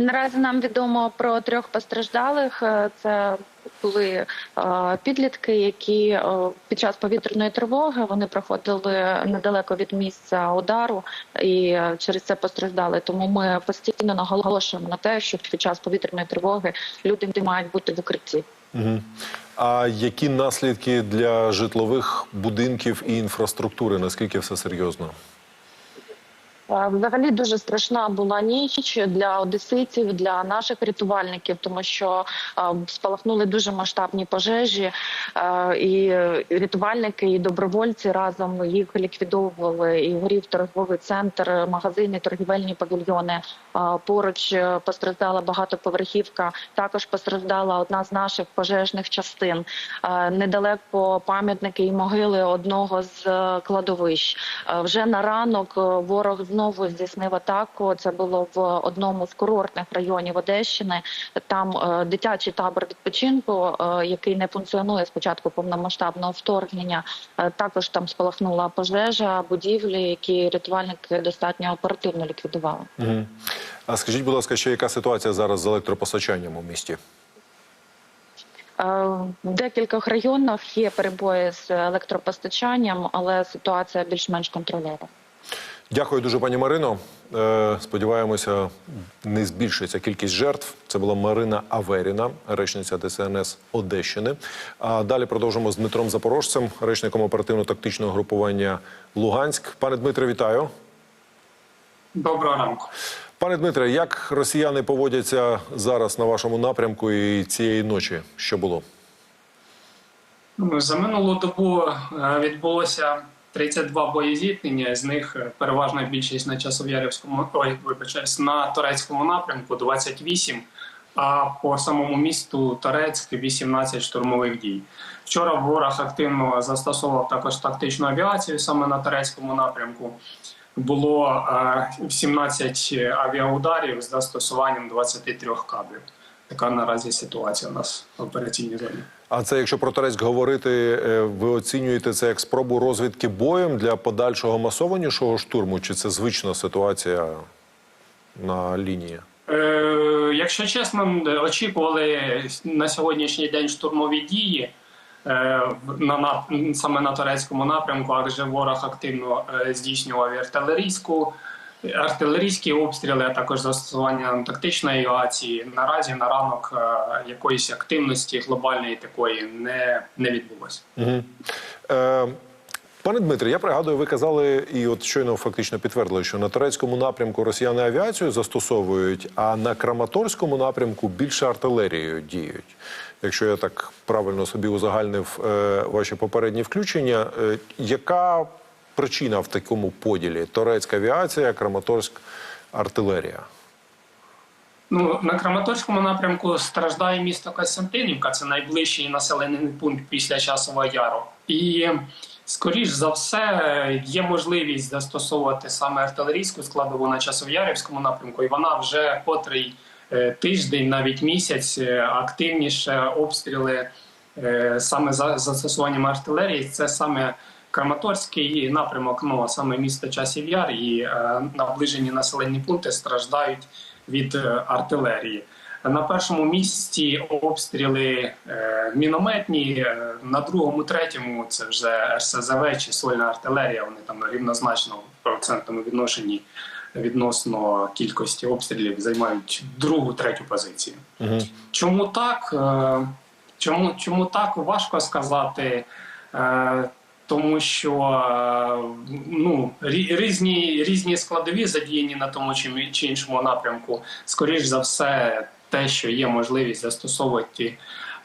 Наразі нам відомо про трьох постраждалих. Е, Це були е, підлітки, які е, під час повітряної тривоги вони проходили недалеко від місця удару і через це постраждали. Тому ми постійно наголошуємо на те, що під час повітряної тривоги люди мають бути в укритті. Угу. А які наслідки для житлових будинків і інфраструктури? Наскільки все серйозно? Е, Взагалі дуже страшна була ніч для одеситів, для наших рятувальників, тому що е, спалахнули дуже масштабні пожежі, е, і рятувальники і добровольці разом їх ліквідовували. І горів торговий центр, магазини, торгівельні павільйони. Поруч постраждала багатоповерхівка. Також постраждала одна з наших пожежних частин. Недалеко пам'ятники і могили одного з кладовищ. Вже на ранок ворог знову здійснив атаку. Це було в одному з курортних районів Одещини. Там е, дитячий табор відпочинку, е, який не функціонує з початку повномасштабного вторгнення. Е, Також там спалахнула пожежа, будівлі, які рятувальники достатньо оперативно ліквідували. Угу. А скажіть, будь ласка, ще яка ситуація зараз з електропостачанням у місті? В декількох районах є перебої з електропостачанням, але ситуація більш-менш контрольована. Дякую дуже, пані Марино. Е, сподіваємося, не збільшиться кількість жертв. Це була Марина Аверіна, речниця ДСНС Одещини. А далі продовжимо з Дмитром Запорожцем, речником оперативно-тактичного групування Луганськ. Пане Дмитре, вітаю. Доброго ранку. Пане Дмитре, як росіяни поводяться зараз на вашому напрямку і цієї ночі? Що було? Ну, За минулу добу е, відбулося 32 боєзіткнення, з них е, переважна більшість на Часов'ярівському, ой, вибачаюсь, на турецькому напрямку 28, а по самому місту Торецьк 18 штурмових дій. Вчора ворог активно застосовував також тактичну авіацію саме на турецькому напрямку. Було е, 17 авіаударів з застосуванням 23 кадрів. Така наразі ситуація у нас в операційній зоні. А це, якщо про Торецьк говорити, е, ви оцінюєте це як спробу розвідки боєм для подальшого масованішого штурму? Чи це звична ситуація на лінії? Е, якщо чесно, очікували на сьогоднішній день штурмові дії е, на, на саме на турецькому напрямку, адже ворог активно здійснював артилерійську. Артилерійські обстріли, а також застосування тактичної авіації. Наразі на ранок е, якоїсь активності глобальної такої не, не відбулося. Угу. Е, пане Дмитре, я пригадую, ви казали, і от щойно фактично підтвердили, що на турецькому напрямку росіяни авіацію застосовують, а на Краматорському напрямку більше артилерією діють. Якщо я так правильно собі узагальнив е, ваші попередні включення, е, яка причина в такому поділі? Турецька авіація, Краматорськ артилерія. Ну на Краматорському напрямку страждає місто Костянтинівка. Це найближчий населений пункт після часового яру. І скоріш за все є можливість застосовувати саме артилерійську складову на часов'ярівському напрямку, і вона вже котрий е, тиждень, навіть місяць, е, активніше обстріли е, саме за застосуванням артилерії. Це саме Краматорський напрямок, ну а саме місто Часів Яр і е, наближені населені пункти страждають від е, артилерії. На першому місці обстріли е, мінометні, е, на другому, третьому це вже РСЗВ чи сольна артилерія. Вони там рівнозначно в процентному відношенні відносно кількості обстрілів займають другу, третю позицію. Угу. Чому так? Е, Чому, чому так важко сказати? Тому що е, ну, рі- різні, різні складові задіяні на тому чи іншому напрямку. Скоріш за все, те, що є можливість застосовувати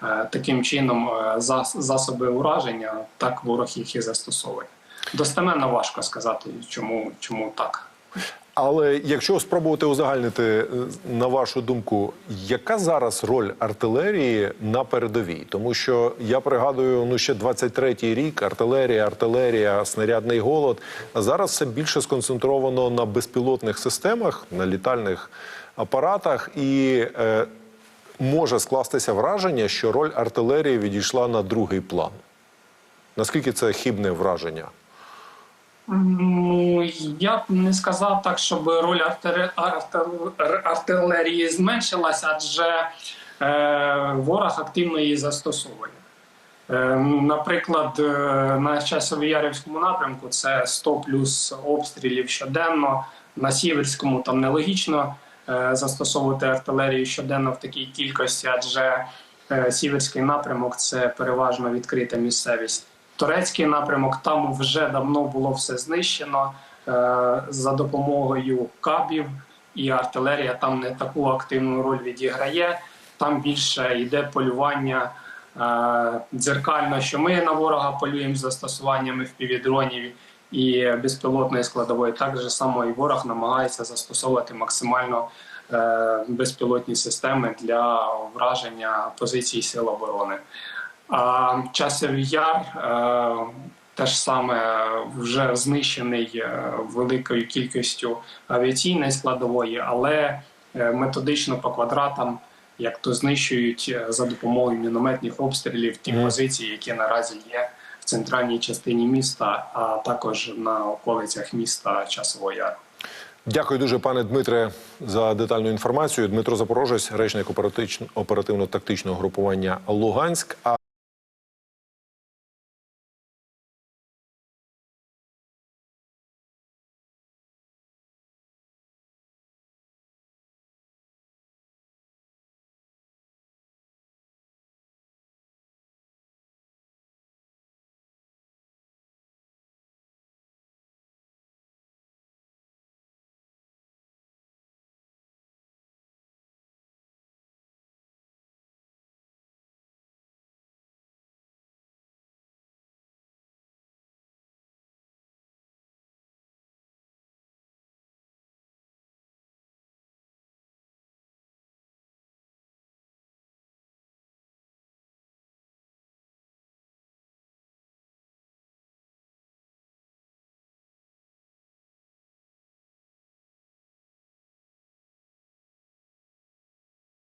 е, таким чином е, засоби ураження, так ворог їх і застосовує. Достеменно важко сказати, чому, чому так. Але якщо спробувати узагальнити, е, на вашу думку, яка зараз роль артилерії на передовій? Тому що я пригадую, ну ще 23-й рік артилерія, артилерія, снарядний голод. А зараз все більше сконцентровано на безпілотних системах, на літальних апаратах, і е, може скластися враження, що роль артилерії відійшла на другий план. Наскільки це хибне враження? Я б не сказав так, щоб роль артилерії зменшилася, адже е, ворог активно її застосовує. Е, наприклад, е, на Часово-Ярівському напрямку це 100 плюс обстрілів щоденно. На Сіверському там нелогічно застосовувати артилерію щоденно в такій кількості, адже Сіверський напрямок це переважно відкрита місцевість. Турецький напрямок там вже давно було все знищено е, за допомогою кабів, і артилерія там не таку активну роль відіграє. Там більше йде полювання е, дзеркально, що ми на ворога полюємо з застосуваннями впівдронів і безпілотної складової. Так же само і ворог намагається застосовувати максимально е, безпілотні системи для враження позицій сил оборони. А часів яр е, теж саме вже знищений е, великою кількістю авіаційної складової, але е, методично по квадратам, як то знищують за допомогою мінометних обстрілів ті позиції, які наразі є в центральній частині міста, а також на околицях міста Часового Яру. Дякую дуже, пане Дмитре, за детальну інформацію. Дмитро Запорожець, речник оперативно- оперативно-тактичного групування Луганськ.